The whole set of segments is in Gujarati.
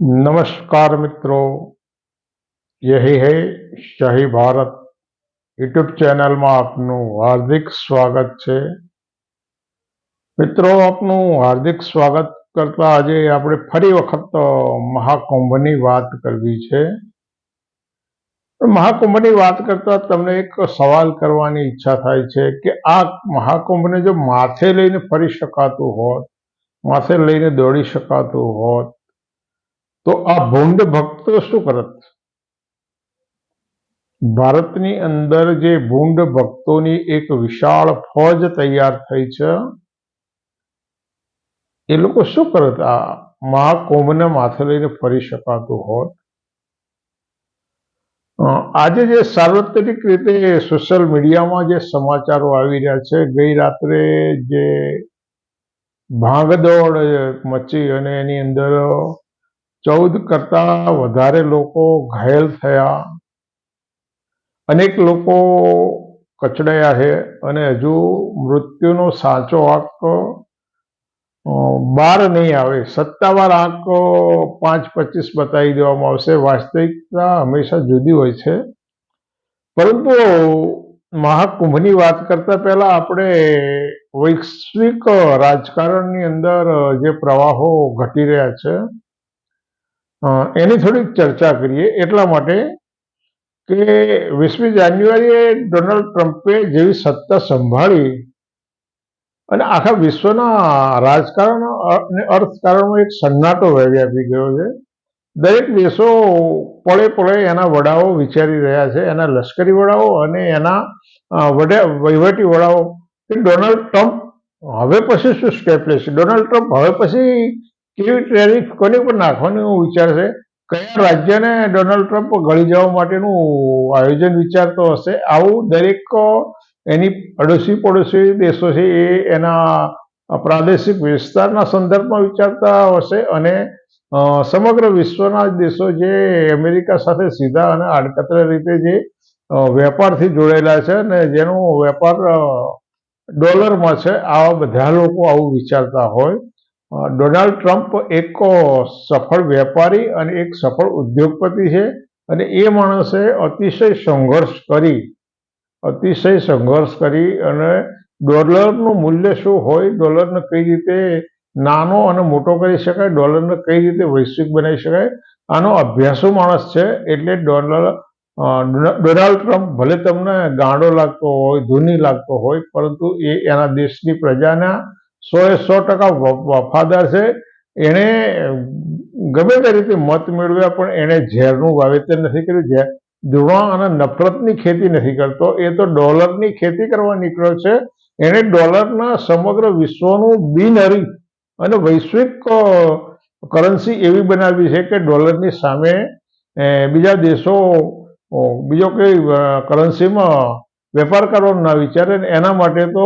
નમસ્કાર મિત્રો. યહી હૈ શાહી ભારત યુટ્યુબ ચેનલમાં આપનું હાર્દિક સ્વાગત છે. મિત્રો, આપનું હાર્દિક સ્વાગત કરતા આજે આપણે ફરી વખત મહાકુંભની વાત કરવી છે. મહાકુંભની વાત કરતા તમને એક સવાલ કરવાની ઈચ્છા થાય છે કે આ મહાકુંભને જો માથે લઈને ફરી શકાતું હોત, માથે લઈને દોડી શકાતું હોત તો આ ભૂંડ ભક્તો શું કરત? ભારતની અંદર જે ભૂંડ ભક્તોની એક વિશાળ ફોજ તૈયાર થઈ છે, એ લોકો શું કરત? આ મહાકુંભને માથે લઈને ફરી શકાતું હોત. આજે જે સાર્વત્રિક રીતે સોશિયલ મીડિયામાં જે સમાચારો આવી રહ્યા છે, ગઈ રાત્રે જે ભાગદોડ મચી અને એની અંદર ચૌદ કરતા વધારે લોકો ઘાયલ થયા. અનેક લોકો કચડાયા છે અને હજુ મૃત્યુનો સાચો આંક બાર નહીં આવે. સત્તાવાર આંક પાંચ પચીસ બતાવી દેવામાં આવશે. વાસ્તવિકતા હંમેશા જુદી હોય છે. પરંતુ મહાકુંભની વાત કરતા પહેલા આપણે વૈશ્વિક રાજકારણની અંદર જે પ્રવાહો ઘટી રહ્યા છે એની થોડીક ચર્ચા કરીએ એટલા માટે કે વીસમી જાન્યુઆરીએ ડોનાલ્ડ ટ્રમ્પે જેવી સત્તા સંભાળી અને આખા વિશ્વના રાજકારણ અને અર્થકારણમાં એક સન્નાટો વ્યાપી ગયો છે. દરેક દેશો પળે પળે એના વડાઓ વિચારી રહ્યા છે, એના લશ્કરી વડાઓ અને એના વડા, વહીવટી વડાઓ. કે ડોનાલ્ડ ટ્રમ્પ હવે પછી શું સ્ટેપ લેશે ડોનાલ્ડ ટ્રમ્પ હવે પછી કેવી ટેરિફ કોની પર નાખવાનું વિચાર છે? કયા રાજ્યને ડોનાલ્ડ ટ્રમ્પ ગળી જવા માટેનું આયોજન વિચારતો હશે? આવું દરેક એની પડોશી પડોશી દેશો છે એ એના પ્રાદેશિક વિસ્તારના સંદર્ભમાં વિચારતા હશે અને સમગ્ર વિશ્વના દેશો જે અમેરિકા સાથે સીધા અને આડકતરા રીતે જે વેપારથી જોડાયેલા છે અને જેનો વેપાર ડોલરમાં છે, આવા બધા લોકો આવું વિચારતા હોય. ડોનાલ્ડ ટ્રમ્પ એક સફળ વેપારી અને એક સફળ ઉદ્યોગપતિ છે અને એ માણસે અતિશય સંઘર્ષ કરી, અતિશય સંઘર્ષ કરી અને ડોલરનું મૂલ્ય શું હોય, ડોલરને કઈ રીતે નાનો અને મોટો કરી શકાય, ડોલરને કઈ રીતે વૈશ્વિક બનાવી શકાય, આનો અભ્યાસુ માણસ છે એટલે ડોલર ડોનાલ્ડ ટ્રમ્પ ભલે તમને ગાંડો લાગતો હોય, ધૂની લાગતો હોય, પરંતુ એ એના દેશની પ્રજાના એ સો ટકા વફાદાર છે. એણે, ગમે તે રીતે મત મેળવ્યા, પણ એણે ઝેરનું વાવેતર નથી કર્યું. ઝેર, ધૃણા અને નફરતની ખેતી નથી કરતો. એ તો ડોલરની ખેતી કરવા નીકળ્યો છે. એણે ડોલરના સમગ્ર વિશ્વનું બિનહરી અને વૈશ્વિક કરન્સી એવી બનાવી છે કે ડોલરની સામે બીજા દેશો બીજો કંઈ કરન્સીમાં વેપાર કરવાનો ના વિચારે એના માટે તો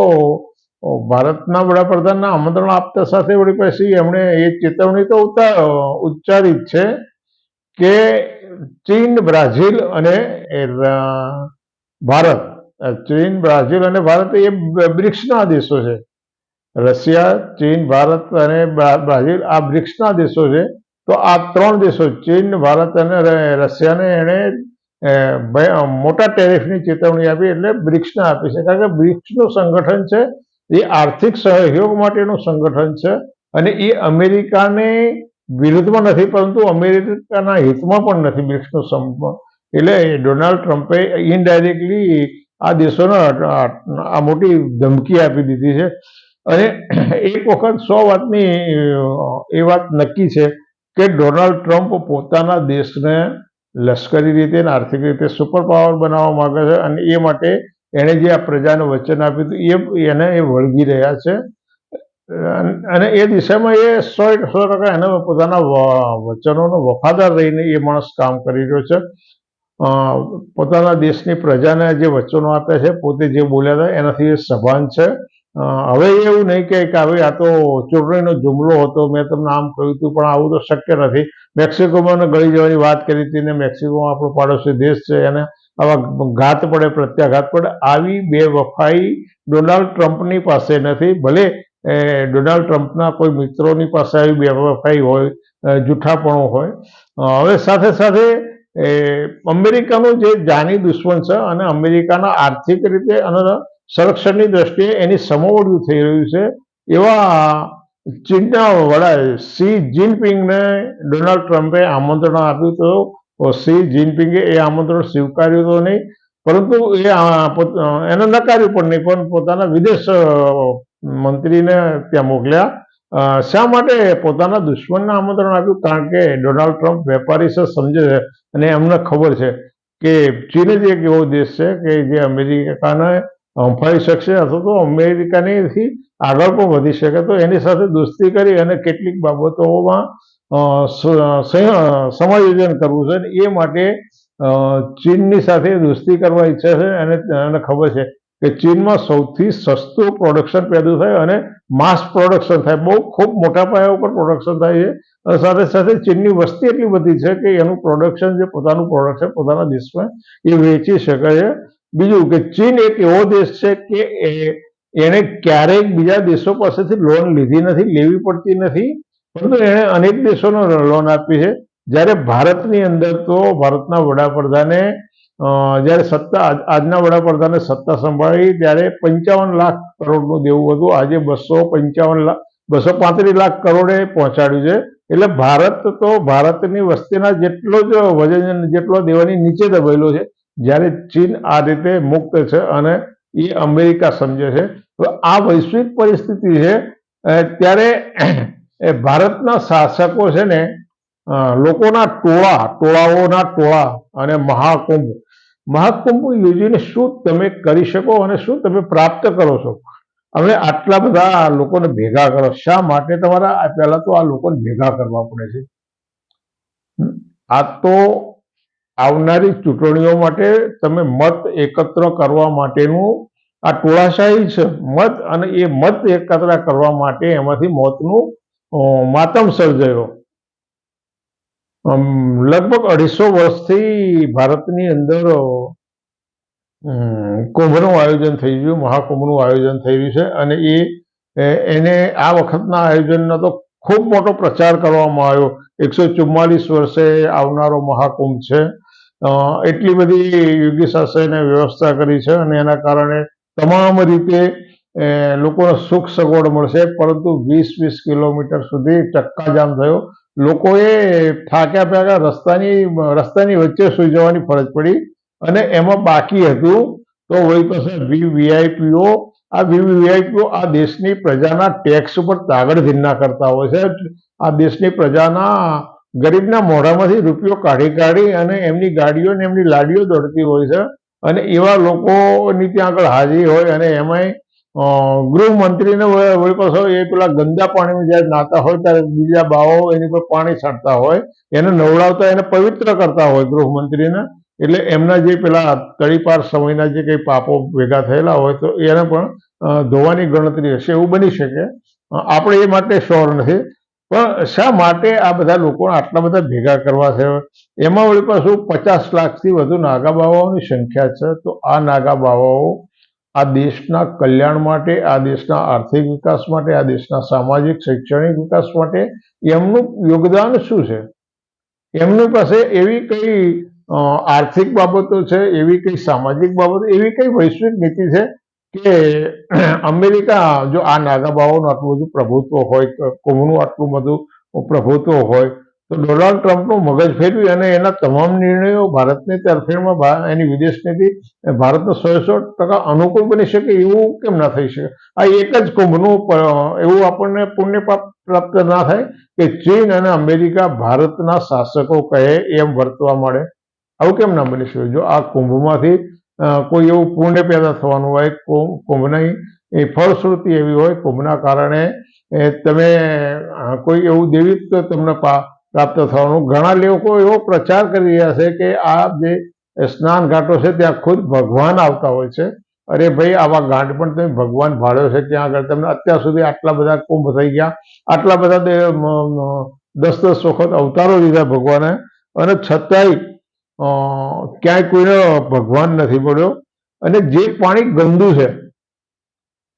ભારતના વડાપ્રધાનના આમંત્રણ આપતા સાથે વળી પછી એમણે એ ચેતવણી તો ઉચ્ચારી જ છે કે ચીન, બ્રાઝિલ અને ભારત ચીન, બ્રાઝિલ અને ભારત એ બ્રિક્સના દેશો છે. રશિયા, ચીન, ભારત અને બ્રાઝિલ આ બ્રિક્સના દેશો છે. તો આ ત્રણ દેશો, ચીન, ભારત અને રશિયાને એણે મોટા ટેરિફની ચેતવણી આપી એટલે બ્રિક્સને આપી છે. કારણ કે બ્રિક્સનું સંગઠન છે એ આર્થિક સહયોગ માટેનું સંગઠન છે અને એ અમેરિકાને વિરુદ્ધમાં નથી, પરંતુ અમેરિકાના હિતમાં પણ નથી બ્રિક્સનું સંપ, એટલે ડોનાલ્ડ ટ્રમ્પે ઇનડાયરેક્ટલી આ દેશોને આ મોટી ધમકી આપી દીધી છે. અને એક વખત સો વાતની, એ વાત નક્કી છે કે ડોનાલ્ડ ટ્રમ્પ પોતાના દેશને લશ્કરી રીતે અને આર્થિક રીતે સુપર પાવર બનાવવા માંગે છે અને એ માટે એણે જે આ પ્રજાને વચન આપ્યું હતું, એ એને એ વળગી રહ્યા છે. અને એ દિશામાં એ સો સો ટકા એને પોતાના વચનોનો વફાદાર રહીને એ માણસ કામ કરી રહ્યો છે. પોતાના દેશની પ્રજાને જે વચનો આપ્યા છે, પોતે જે બોલ્યા હતા, એનાથી એ સભાન છે. હવે એવું નહીં કે હવે આ તો ચૂંટણીનો જુમલો હતો, મેં તમને આમ કહ્યું હતું, પણ આવું તો શક્ય નથી. મેક્સિકોમાં ગળી જવાની વાત કરી હતી ને મેક્સિકોમાં આપણો પાડોશી દેશ છે એને આવા ઘાત પડે, પ્રત્યાઘાત પડે, આવી બે વફાઈ ડોનાલ્ડ ટ્રમ્પની પાસે નથી. ભલે ડોનાલ્ડ ટ્રમ્પના કોઈ મિત્રોની પાસે આવી બે વફાઈ હોય જૂઠાપણું હોય. હવે સાથે સાથે અમેરિકાનું જે જાની દુશ્મન છે અને અમેરિકાના આર્થિક રીતે અને સંરક્ષણની દ્રષ્ટિએ એની સમોવડ્યું થઈ રહ્યું છે, એવા ચીનના વડા સી જિનપિંગને ડોનાલ્ડ ટ્રમ્પે આમંત્રણ આપ્યું તો સી જિનપિંગે એ આમંત્રણ સ્વીકાર્યું તો નહીં, પરંતુ એ એને નકાર્યું પણ નહીં, પણ પોતાના વિદેશ મંત્રીને ત્યાં મોકલ્યા. શા માટે પોતાના દુશ્મનને આમંત્રણ આપ્યું? કારણ કે ડોનાલ્ડ ટ્રમ્પ વેપારી છે, સમજે છે, અને એમને ખબર છે કે ચીન જ એક એવો દેશ છે કે જે અમેરિકાને હંફાવી શકશે અથવા તો અમેરિકાની આગળ પણ વધી શકે. તો એની સાથે દોસ્તી કરી અને કેટલીક બાબતોમાં સમાયોજન કરવું છે એ માટે ચીનની સાથે દોસ્તી કરવા ઈચ્છે છે અને એને ખબર છે કે ચીનમાં સૌથી સસ્તું પ્રોડક્શન પેદું થાય અને માસ પ્રોડક્શન થાય. બહુ ખૂબ મોટા પાયા ઉપર પ્રોડક્શન થાય છે. સાથે સાથે ચીનની વસ્તી એટલી બધી છે કે એનું પ્રોડક્શન જે પોતાનું પ્રોડક્શન પોતાના દેશમાં એ વેચી શકે છે. બીજું કે ચીન એક એવો દેશ છે કે એણે ક્યારેક બીજા દેશો પાસેથી લોન લીધી નથી, લેવી પડતી નથી. પરંતુ એણે અનેક દેશોનો લોન આપી છે. જ્યારે ભારતની અંદર તો ભારતના વડાપ્રધાને જ્યારે સત્તા આજ- આજના વડાપ્રધાને સત્તા સંભાળી ત્યારે પંચાવન લાખ કરોડનું દેવું હતું. આજે બસો પંચાવન લાખ બસો પાંત્રીસ લાખ કરોડે પહોંચાડ્યું છે. એટલે ભારત તો ભારતની વસ્તીના જેટલો જ વજન, જેટલો દેવાની નીચે દબાયેલો છે, જ્યારે ચીન આ રીતે મુક્ત છે અને એ અમેરિકા સમજે છે. તો આ વૈશ્વિક પરિસ્થિતિ છે ત્યારે એ ભારતના શાસકો છે ને લોકોના ટોળા, ટોળાઓના ટોળા અને મહાકુંભ. મહાકુંભ યોજીને શું તમે કરી શકો અને શું તમે પ્રાપ્ત કરો છો? હવે આટલા બધા લોકોને ભેગા કરો. શા માટે તમારા પહેલા તો આ લોકોને ભેગા કરવા પડે છે? આ તો આવનારી ચૂંટણીઓ માટે તમે મત એકત્ર કરવા માટેનું આ ટોળાશાહી છે. મત અને એ મત એકત્ર કરવા માટે એમાંથી મોતનું માતમ સર્જાયો. લગભગ અઢીસો વર્ષથી ભારતની અંદર કુંભનું આયોજન થઈ ગયું મહાકુંભનું આયોજન થઈ રહ્યું છે અને એ એને આ વખતના આયોજનનો તો ખૂબ મોટો પ્રચાર કરવામાં આવ્યો. એકસો ચુમ્માલીસ વર્ષે આવનારો મહાકુંભ છે. એટલી બધી યોગી શાસને વ્યવસ્થા કરી છે અને એના કારણે તમામ રીતે એ, લોકોને સુખ સગવડ મળશે પરંતુ વીસ વીસ કિલોમીટર સુધી ચક્કાજામ થયો. લોકોએ થાક્યા પ્યાકા રસ્તાની રસ્તાની વચ્ચે સુઈ જવાની ફરજ પડી અને એમાં બાકી હતું તો વળી પાસે વી વીઆઈપીઓ આ વીવીઆઈપીઓ આ દેશની પ્રજાના ટેક્સ ઉપર તાગડ ધીન્ના કરતા હોય છે. આ દેશની પ્રજાના ગરીબના મોઢામાંથી રૂપિયો કાઢી કાઢી અને એમની ગાડીઓ ને એમની લાડીઓ દોડતી હોય છે અને એવા લોકોની ત્યાં આગળ હાજરી હોય અને એમાંય ગૃહમંત્રીને વળી પાછો એ પેલા ગંદા પાણીમાં જ્યારે નાતા હોય ત્યારે બીજા બાવો એની પર પાણી છાંટતા હોય, એને નવડાવતા, એને પવિત્ર કરતા હોય ગૃહમંત્રીને, એટલે એમના જે પેલા તળીપાર સમયના જે કંઈ પાપો ભેગા થયેલા હોય તો એને પણ ધોવાની ગણતરી હશે, એવું બની શકે. આપણે એ માટે શ્યોર નથી. પણ શા માટે આ બધા લોકો આટલા બધા ભેગા કરવા છે? એમાં વળી પાછું પચાસ લાખથી વધુ નાગા બાવાઓની સંખ્યા છે. તો આ નાગા બાવાઓ આ દેશના કલ્યાણ માટે, આ દેશના આર્થિક વિકાસ માટે, આ દેશના સામાજિક, શૈક્ષણિક વિકાસ માટે એમનું યોગદાન શું છે? એમની પાસે એવી કઈ આર્થિક બાબતો છે, એવી કઈ સામાજિક બાબતો, એવી કઈ વૈશ્વિક નીતિ છે કે અમેરિકા જો આ નાગા બાવાઓનું આટલું બધું પ્રભુત્વ હોય તો કુંભનું આટલું બધું પ્રભુત્વ હોય તો ડોનાલ્ડ ટ્રમ્પનું મગજ ફેરવી અને એના તમામ નિર્ણયો ભારતની તરફેણમાં એની વિદેશ નીતિ ભારતને સો સો ટકા અનુકૂળ બની શકે એવું કેમ ના થઈ શકે? આ એક જ કુંભનું એવું આપણને પુણ્ય પ્રાપ્ત ના થાય કે ચીન અને અમેરિકા ભારતના શાસકો કહે એમ વર્તવા મળે આવું કેમ ના બની શકે? જો આ કુંભમાંથી કોઈ એવું પુણ્ય પેદા થવાનું હોય કુંભ કુંભની એ ફળશ્રુતિ એવી હોય, કુંભના કારણે તમે કોઈ એવું દેવીત્વ તમને પા- પ્રાપ્ત થવાનું. ઘણા લોકો એવો પ્રચાર કરી રહ્યા છે કે આ જે સ્નાન ઘાટો છે, ત્યાં ખુદ ભગવાન આવતા હોય છે. અરે ભાઈ, આવા ગાંઠ પણ તમે ભગવાન ભાળ્યો છે, ત્યાં આગળ તમને અત્યાર સુધી આટલા બધા કુંભ થઈ ગયા. આટલા બધા દસ દસ વખત અવતારો લીધા ભગવાને. અને છતાંય ક્યાંય કોઈને ભગવાન નથી મળ્યો. અને જે પાણી ગંદુ છે,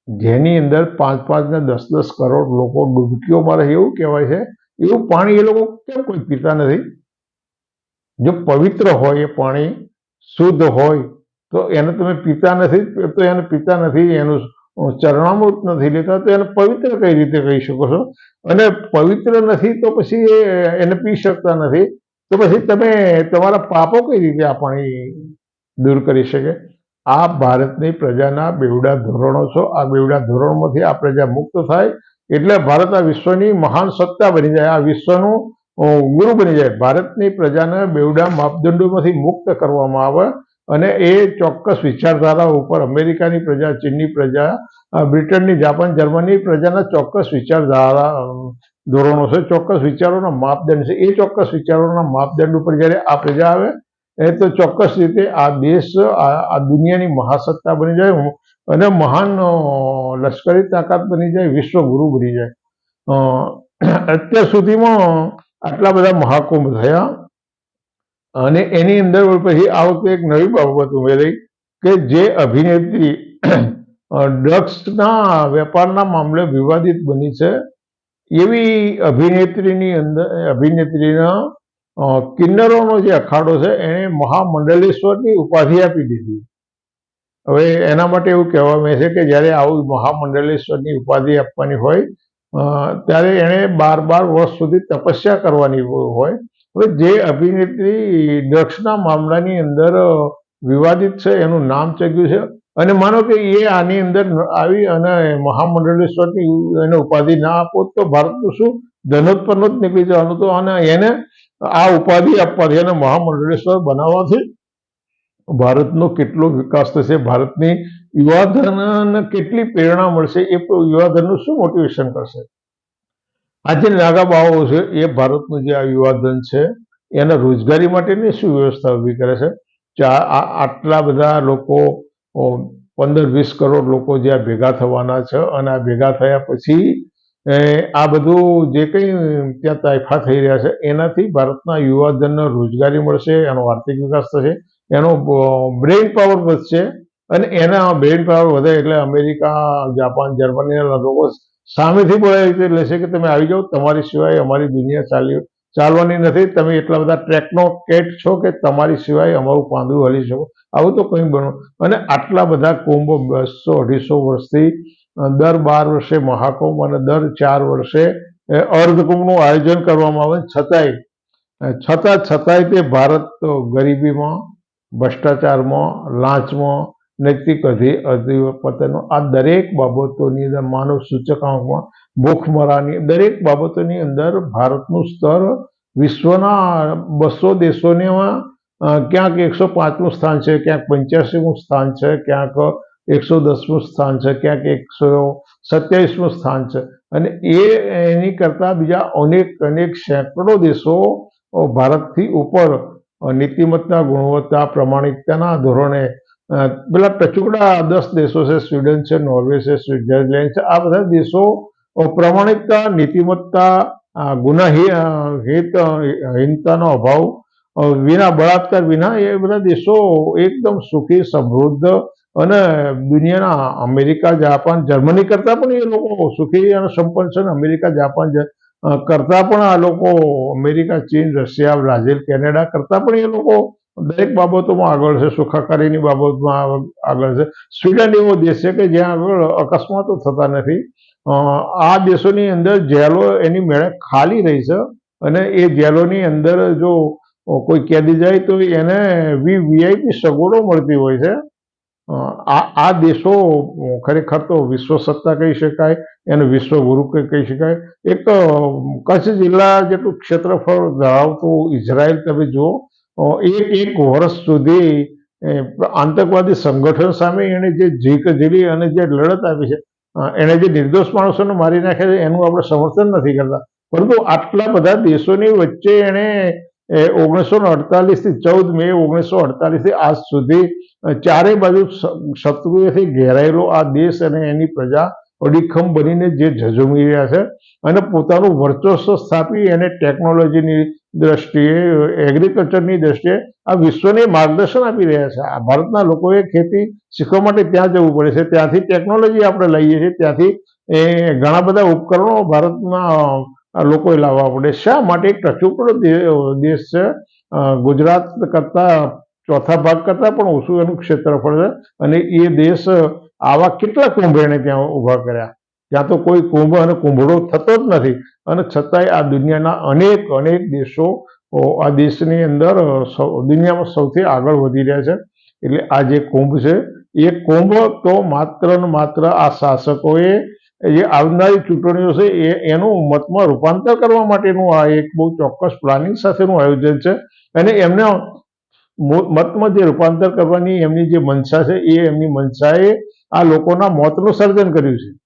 જેની અંદર પાંચ પાંચ ને દસ દસ કરોડ લોકો ડૂબકીઓ મારે એવું કહેવાય છે. એવું પાણી એ લોકો કેમ કોઈ પીતા નથી? જો પવિત્ર હોય એ પાણી, શુદ્ધ હોય, તો એને તમે પીતા નથી, તો એને પીતા નથી, એનું ચરણામૃત નથી લેતા, તો એને પવિત્ર કઈ રીતે કહી શકો છો? અને પવિત્ર નથી તો પછી એને પી શકતા નથી, તો પછી તમે તમારા પાપો કઈ રીતે આ પાણી દૂર કરી શકે? આ ભારતની પ્રજાના બેવડા ધોરણો છો. આ બેવડા ધોરણોમાંથી આ પ્રજા મુક્ત થાય એટલે ભારત આ વિશ્વની મહાન સત્તા બની જાય. આ વિશ્વનું ગુરુ બની જાય. ભારતની પ્રજાને બેવડા માપદંડોમાંથી મુક્ત કરવામાં આવે અને એ ચોક્કસ વિચારધારા ઉપર અમેરિકાની પ્રજા, ચીનની પ્રજા બ્રિટનની, જાપાન જર્મની પ્રજાના ચોક્કસ વિચારધારા ધોરણો છે, ચોક્કસ વિચારોના માપદંડ છે. એ ચોક્કસ વિચારોના માપદંડ ઉપર જ્યારે આ પ્રજા આવે, એ તો ચોક્કસ રીતે આ દેશ, આ આ દુનિયાની મહાસત્તા બની જાય. અને મહાન લશ્કરી તાકાત બની જાય વિશ્વગુરુ બની જાય. અત્યાર સુધીમાં આટલા બધા મહાકુંભ થયા અને એની અંદર પછી આ વખતે એક નવી બાબત ઉમેરી કે જે અભિનેત્રી ડ્રગ્સના વેપારના મામલે વિવાદિત બની છે. એવી અભિનેત્રીની અંદર, અભિનેત્રીના કિન્નરોનો જે અખાડો છે એને મહામંડલેશ્વરની ઉપાધિ આપી દીધી. હવે એના માટે એવું કહેવામાં છે કે જ્યારે આવું મહામંડલેશ્વરની ઉપાધિ આપવાની હોય ત્યારે એણે બાર બાર વર્ષ સુધી તપસ્યા કરવાની હોય. હવે જે અભિનેત્રી ડ્રગ્સના મામલાની અંદર વિવાદિત છે, એનું નામ ચગ્યું છે, અને માનો કે એ આની અંદર આવી અને મહામંડલેશ્વરની એને ઉપાધિ ના આપો તો ભારતનું શું? ધનોત્પન્ન જ નીકળી જવાનું તો અને એને આ ઉપાધિ આપવાથી અને મહામંડલેશ્વર બનાવવાથી ભારતનો કેટલો વિકાસ થશે, ભારતની યુવાધનને કેટલી પ્રેરણા મળશે, એ યુવાધનનું શું મોટિવેશન કરશે? આજે નાગા બાવાઓ છે, એ ભારતનું જે આ યુવાધન છે, એના રોજગારી માટેની શું વ્યવસ્થા ઊભી કરે છે? આટલા બધા લોકો પંદર વીસ કરોડ લોકો જે આ ભેગા થવાના છે અને આ ભેગા થયા પછી આ બધું જે કંઈ ત્યાં તાયફા થઈ રહ્યા છે, એનાથી ભારતના યુવાધનને રોજગારી મળશે, એનો આર્થિક વિકાસ થશે એનો બ્રેઇન પાવર વધશે અને એના બ્રેઇન પાવર વધે એટલે અમેરિકા, જાપાન જર્મનીના લોકો સામેથી બોલાવી રીતે લેશે કે તમે આવી જાઓ, તમારી સિવાય અમારી દુનિયા ચાલી, ચાલવાની નથી. તમે એટલા બધા ટ્રેકનો કેટ છો કે તમારી સિવાય અમારું પાંદડું હલી શકો. આવું તો કંઈ બનો. અને આટલા બધા કુંભ બસો, અઢીસો વર્ષથી દર બાર વર્ષે મહાકુંભ અને દર ચાર વર્ષે અર્ધકુંભનું આયોજન કરવામાં આવે. છતાંય, છતાં છતાંય તે ભારત ગરીબીમાં ભ્રષ્ટાચારમાં, લાંચમાં, નૈતિક અધિ, અધિપતનો, આ દરેક બાબતોની અંદર માનવ સૂચકાંકમાં ભૂખમરાની, દરેક બાબતોની અંદર ભારતનું સ્તર વિશ્વના બસો દેશોનેમાં ક્યાંક એકસો પાંચમું સ્થાન છે, ક્યાંક પંચ્યાસીમું સ્થાન છે, ક્યાંક એકસો દસમું સ્થાન છે, ક્યાંક એકસો સત્યાવીસમું સ્થાન છે. અને એ, એની કરતાં બીજા અનેક અનેક સેંકડો દેશો ભારતથી ઉપર નીતિમત્તા ગુણવત્તા પ્રમાણિકતાના ધોરણે પેલા ટચુકડા દસ દેશો છે સ્વીડન છે નોર્વે છે સ્વિટ્ઝરલેન્ડ છે આ બધા દેશો પ્રમાણિકતા નીતિમત્તા અ, ગુનાહી હિત અ, હીનતાનો અભાવ વિના બળાત્કાર વિના એ બધા દેશો એકદમ સુખી સમૃદ્ધ અને દુનિયાના અમેરિકા જાપાન જર્મની કરતાં પણ એ લોકો સુખી અને સંપન્ન છે અમેરિકા જાપાન કરતાં પણ આ લોકો અમેરિકા, ચીન, રશિયા, બ્રાઝિલ, કેનેડા કરતાં પણ એ લોકો દરેક બાબતોમાં આગળ છે, સુખાકારીની બાબતમાં આગ- આગળ છે. સ્વીડન એવો દેશ છે કે જ્યાં આગળ અકસ્માતો થતા નથી. આ દેશોની અંદર જેલો એની મેળે ખાલી રહી છે અને એ જેલોની અંદર જો કોઈ કેદી જાય તો એને વી વીઆઈપી સગવડો મળતી હોય છે. આ આ દેશો ખરેખર તો વિશ્વ સત્તા કહી શકાય, એને વિશ્વગુરુ કહી શકાય. એક કચ્છ જિલ્લા જેટલું ક્ષેત્રફળ ધરાવતું ઇઝરાયલ તમે જુઓ એક એક વર્ષ સુધી આતંકવાદી સંગઠન સામે એણે જે જીક ઝીલી અને જે લડત આપી છે એણે જે નિર્દોષ માણસોને મારી નાખ્યા છે, એનું આપણે સમર્થન નથી કરતા. પરંતુ આટલા બધા દેશોની વચ્ચે એણે ઓગણીસો ને અડતાલીસથી ચૌદ મે ઓગણીસો અડતાલીસથી આજ સુધી ચારે બાજુ શત્રુઓથી ઘેરાયેલો આ દેશ અને એની પ્રજા અડીખમ બનીને જે ઝઝુમી રહ્યા છે અને પોતાનું વર્ચસ્વ સ્થાપી એને ટેકનોલોજીની દ્રષ્ટિએ એગ્રીકલ્ચરની દ્રષ્ટિએ આ વિશ્વને માર્ગદર્શન આપી રહ્યા છે. આ ભારતના લોકોએ ખેતી શીખવા માટે ત્યાં જવું પડે છે. ત્યાંથી ટેકનોલોજી આપણે લઈએ છીએ. ત્યાંથી એ ઘણા બધા ઉપકરણો ભારતના અ, લોકોએ લાવવા પડે. શા માટે? એક ટચુકડો દેશ છે. ગુજરાત કરતાં, ચોથા ભાગ કરતાં પણ ઓછું એનું ક્ષેત્રફળ છે. અને એ દેશ આવા કેટલા કુંભ એણે ત્યાં ઊભા કર્યા? ત્યાં તો કોઈ કુંભ અને કુંભળો થતો જ નથી. અને છતાંય આ દુનિયાના અનેક અનેક દેશો આ દેશની અંદર દુનિયામાં સૌથી આગળ વધી રહ્યા છે. એટલે આ જે કુંભ છે, એ કુંભ તો માત્ર ને માત્ર આ શાસકોએ જે આવનારી ચૂંટણીઓ છે, એ, એનું મતમાં રૂપાંતર કરવા માટેનું આ એક બહુ ચોક્કસ પ્લાનિંગ સાથેનું આયોજન છે. અને એમને મતમાં જે રૂપાંતર કરવાની એમની જે મનસા છે, એ એમની મનસાએ આ લોકોના મોતનું સર્જન કર્યું છે.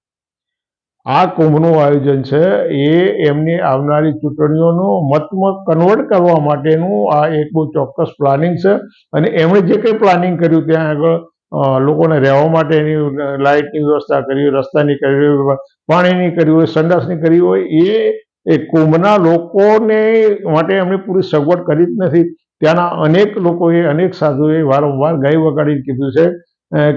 આ કુંભનું આયોજન છે, એ એમની આવનારી ચૂંટણીઓનું મતમાં કન્વર્ટ કરવા માટેનું આ એક બહુ ચોક્કસ પ્લાનિંગ છે. અને એમણે જે કંઈ પ્લાનિંગ કર્યું, ત્યાં આગળ લોકોને રહેવા માટેની લાઇટની વ્યવસ્થા કરી હોય, રસ્તાની કરી હોય, પાણીની કરી હોય, સંડાસની કરી હોય, એ એ કુંભના લોકોને માટે એમણે પૂરી સગવડ કરી જ નથી. ત્યાંના અનેક લોકોએ, અનેક સાધુએ વારંવાર ગાય વગાડીને કીધું છે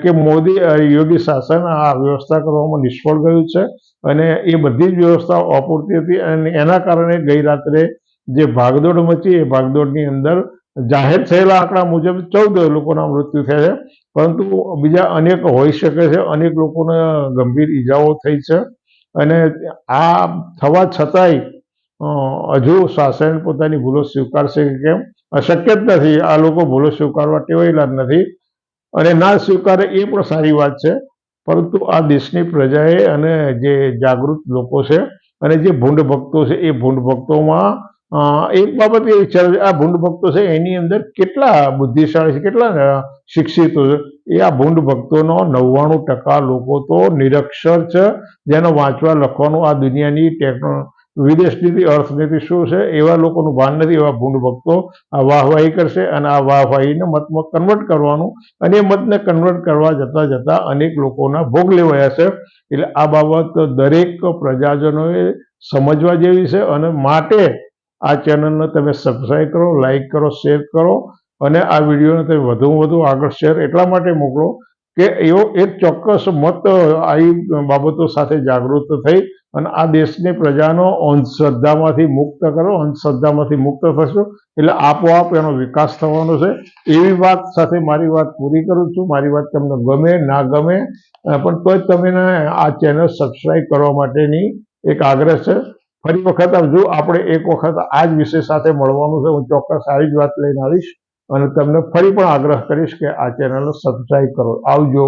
કે મોદી યોગી શાસન આ વ્યવસ્થા કરવામાં નિષ્ફળ ગયું છે અને એ બધી જ વ્યવસ્થાઓ અપૂરતી હતી અને એના કારણે ગઈ રાત્રે જે ભાગદોડ મચી, એ ભાગદોડની અંદર જાહેર થયેલા આંકડા મુજબ ચૌદ લોકોના મૃત્યુ થયા છે. પરંતુ બીજા અનેક હોઈ શકે છે. અનેક લોકોને ગંભીર ઈજાઓ થઈ છે. અને આ થવા છતાંય હજુ શાસન પોતાની ભૂલો સ્વીકારશે કે કેમ? અશક્ય જ નથી. આ લોકો ભૂલો સ્વીકારવા ટેવાયેલા જ નથી. અને ના સ્વીકારે એ પણ સારી વાત છે. પરંતુ આ દેશની પ્રજાએ અને જે જાગૃત લોકો છે અને જે ભૂંડ ભક્તો છે, એ ભૂંડ ભક્તોમાં એક બાબત એ વિચાર આ ભૂંડ ભક્તો છે, એની અંદર કેટલા બુદ્ધિશાળી છે, કેટલા શિક્ષિતો છે, એ આ ભૂંડ ભક્તોનો નવ્વાણું ટકા લોકો તો નિરક્ષર છે, જેનો વાંચવા, લખવાનું આ દુનિયાની ટેકનો વિદેશનીતિ અર્થનીતિ શું છે, એવા લોકોનું ભાન નથી, એવા ભૂંડ ભક્તો આ વાહવાહી કરશે અને આ વાહવાહીને મતમાં કન્વર્ટ કરવાનું અને એ મતને કન્વર્ટ કરવા જતા જતા અનેક લોકોના ભોગ લેવાયા છે. એટલે આ બાબત દરેક પ્રજાજનોએ સમજવા જેવી છે અને માટે આ ચેનલને તમે સબસ્ક્રાઈબ કરો લાઇક કરો શેર કરો અને આ વિડીયોને તમે વધુમાં વધુ આગળ શેર એટલા માટે મોકલો કે એવો એક ચોક્કસ મત આવી બાબતો સાથે જાગૃત થઈ અને આ દેશની પ્રજાનો અંધશ્રદ્ધામાંથી મુક્ત કરો, અંધશ્રદ્ધામાંથી મુક્ત થશો. એટલે આપોઆપ એનો વિકાસ થવાનો છે. એવી વાત સાથે મારી વાત પૂરી કરું છું. મારી વાત તમને ગમે, ના ગમે, પણ પણ જ તમે આ ચેનલ સબસ્ક્રાઈબ કરવા માટેની એક આગ્રહ છે. ફરી વખત આવજો. આપણે એક વખત આ જ વિષય સાથે મળવાનું છે. હું ચોક્કસ આવી જ વાત લઈને આવીશ અને તમને ફરી પણ આગ્રહ કરીશ કે આ ચેનલને સબસ્ક્રાઈબ કરો. આવજો.